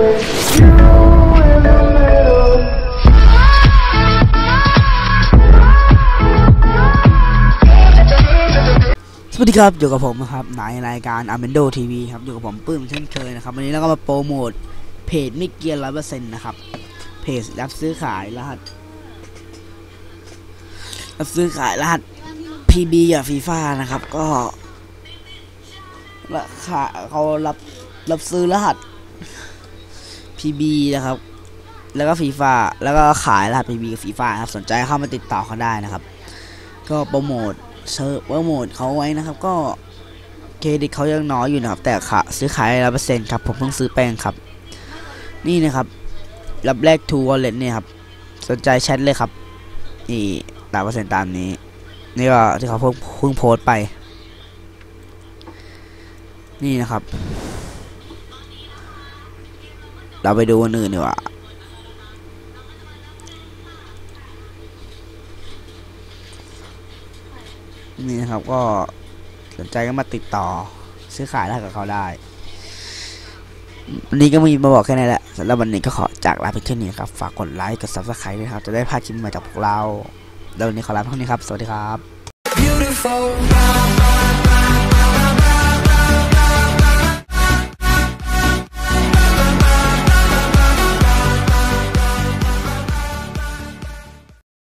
วัสดีครับอยู่กับผมนะครับในรายการ a m e n d o TV ครับอยู่กับผมปื้มเช่นเคยนะครับวันนี้เราก็มาโปรโมทเพจมิเกียร์ร้อยเปอร์เซ็นต์นะครับเพจรับซื้อขายรหัสรับซื้อขายรหัส PB กับฟีฟ่านะครับก็ราคาเขารับรับซื้อรหัส PB นะครับ แล้วก็ฟีฟ่าแล้วก็ขายรหัส PB กับฟีฟ่าครับสนใจเข้ามาติดต่อเขาได้นะครับ ก็โปรโมทเซิร์ฟเวอร์โมดเขาไว้นะครับ ก็เครดิตเขายังน้อยอยู่นะครับ แต่ขาซื้อขายร้อยเปอร์เซ็นต์ครับ ผมเพิ่งซื้อแป้งครับ นี่นะครับ รับแรกทูวอลเล็ตเนี่ยครับ สนใจแชทเลยครับ นี่ตามเปอร์เซ็นต์ตามนี้ นี่ก็ที่เขาเพิ่งเพิ่งโพสต์ไป นี่นะครับ เราไปดูอันอื่นดีกว่านี่นะครับก็สนใจก็มาติดต่อซื้อขายได้กับเขาได้วันนี้ก็มีมาบอกแค่นี้แหละสำหรับวันนี้ก็ขอจากลาไปแค่นี้ครับ ฝากกดไลค์กด subscribe ด้วยครับ จะได้พาดคลิปใหม่จากพวกเรา แล้ววันนี้ขอลาเท่านี้ครับ สวัสดีครับ Beautiful.